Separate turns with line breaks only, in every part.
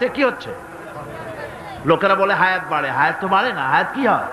কি হচ্ছে? লোকেরা বলে, হায়াত বাড়ে। হায়াত তো বাড়ে না, হায়াত কি হয়?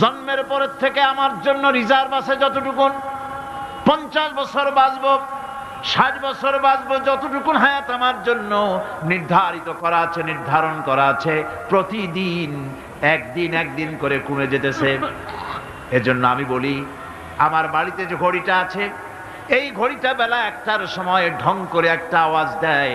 জন্মের পরের থেকে আমার জন্য রিজার্ভ আছে যতটুকুন। পঞ্চাশ বছর বাঁচবো, ষাট বছর বাঁচবো, যতটুকুন হায়াত আমার জন্য নির্ধারিত করা আছে, নির্ধারণ করা আছে। প্রতিদিন, একদিন একদিন করে কমে যেতেছে। এজন্য আমি বলি, আমার বাড়িতে যে ঘড়িটা আছে, এই ঘড়িটা বেলা একটার সময় ঢং করে একটা আওয়াজ দেয়।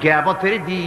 কেয়ামতের দিন